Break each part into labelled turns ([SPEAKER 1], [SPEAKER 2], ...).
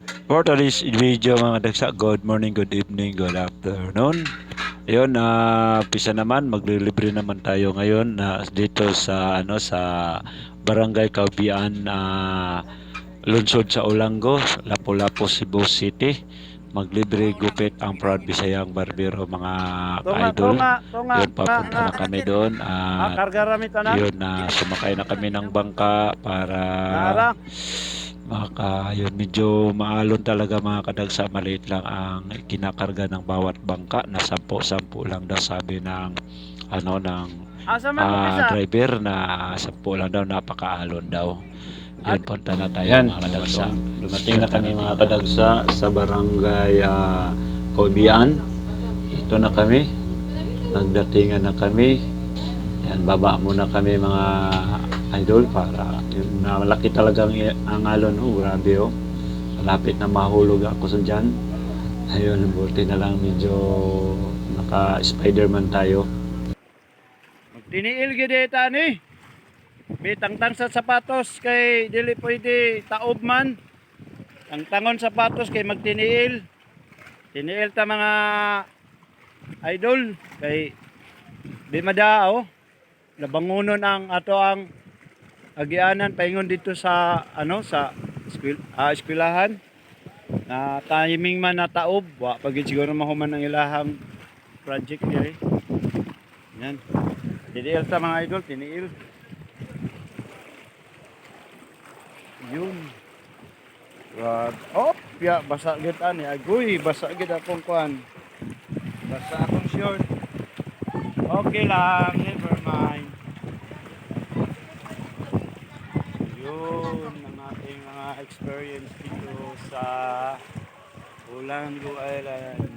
[SPEAKER 1] For today's video mga dagsa, good morning, good evening, good afternoon. Ayun, na pisa naman, maglilibre naman tayo ngayon na dito sa ano sa Barangay Kaubian na lungsod sa Olango, Lapu-Lapu, Cebu City. Maglibre gupit ang Proud Bisayang Barbero mga
[SPEAKER 2] Tunga,
[SPEAKER 1] idol.
[SPEAKER 2] tunga, tunga,
[SPEAKER 1] Yun, papunta na kami doon.
[SPEAKER 2] Ah,
[SPEAKER 1] At yun, na sumakay na kami ng bangka para
[SPEAKER 2] Nara.
[SPEAKER 1] Maka, yun, medyo maalon talaga mga kadagsa. Maliit lang ang kinakarga ng bawat bangka na sampu-sampu lang daw sabi ng ano ng ah,
[SPEAKER 2] isa?
[SPEAKER 1] driver na sampu lang daw napakaalon daw. Yun, punta na tayo
[SPEAKER 3] Yan,
[SPEAKER 1] mga kadagsa.
[SPEAKER 3] Dumating na kami mga kadagsa sa barangay uh. Ito na kami. Nagdatingan na kami. Yan, baba muna kami mga idol para yun, malaki talagang ang alon. Oh, grabe oh. Malapit na mahulog ako sa dyan. Ayun, buti na lang medyo naka-Spiderman tayo.
[SPEAKER 2] Tiniil gid eta ni. Bitang-tang sa sapatos kay dili pwede taob man. Ang tangon sapatos kay magtiniil. Tiniil ta mga idol kay di madao. Labangunon ang ato ang agianan paingon dito sa ano sa eskwil, ah, eskwelahan. Na timing man na taob, wa pagid siguro mahuman ang ilahang project diri. Yan. Tiniil sa mga idol, tiniil. Yun. Rag. Oh, ya basa gid ani. Agoy, basa gid akong kuan. Basa akong short. Okay lang, Yun ang ating mga experience dito sa Ulango Island.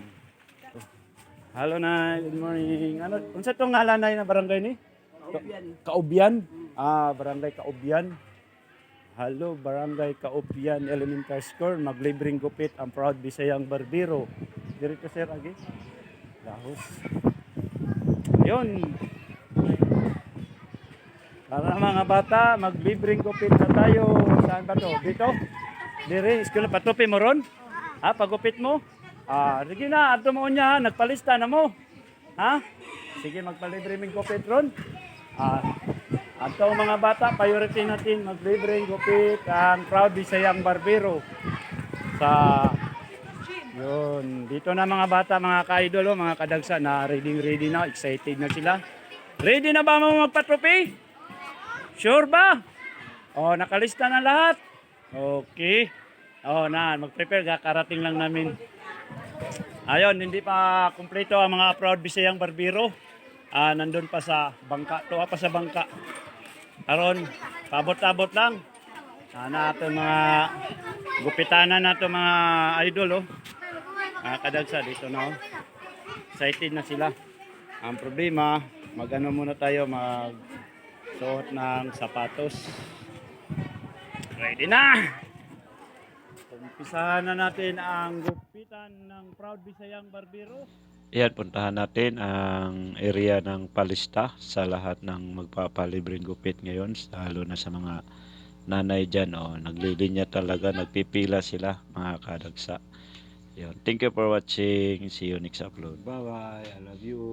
[SPEAKER 2] Hello na, good morning. Ano, unsa tong ngalan na na barangay ni? Kaubyan. Kaubyan? Ah, barangay Kaubyan. Hello, barangay Kaubyan Elementary School. Maglibring gupit ang proud Bisayang Barbero. Dirito sir agi. Lahos. Yun. Para mga bata, maglibring gupit na tayo. Saan ba to? Dito? Dire, school patupi mo ron? Ha, pagupit mo? Ah, sige na, ato mo niya, nagpalista na mo. Ha? Sige, magpalibre ming gupit ron. Ah, ato mga bata, priority natin maglibre gupit ang proud Bisayang Barbero sa yun, dito na mga bata, mga ka-idol, oh, mga kadagsa na ready ready na, excited na sila. Ready na ba mo magpatropi? Sure ba? Oh, nakalista na lahat. Okay. Oh, na, mag-prepare, kakarating lang namin. Ayun, hindi pa kumpleto ang mga proud Bisayang Barbero. Ah, nandun pa sa bangka, tuwa pa sa bangka. Karon, pabot-abot lang. Sana ato mga gupitanan nato mga idol oh. Ah, kadagsa dito na oh. Excited na sila. Ang problema, magano muna tayo mag suot ng sapatos. Ready na! Umpisahan na natin ang gupitan ng Proud Bisayang Barbero.
[SPEAKER 1] Ayan, puntahan natin ang area ng palista sa lahat ng magpapalibreng gupit ngayon, lalo na sa mga nanay dyan. Oh, naglilinya talaga, nagpipila sila mga kadagsa. Yun. Thank you for watching. See you next upload. Bye-bye. I love you.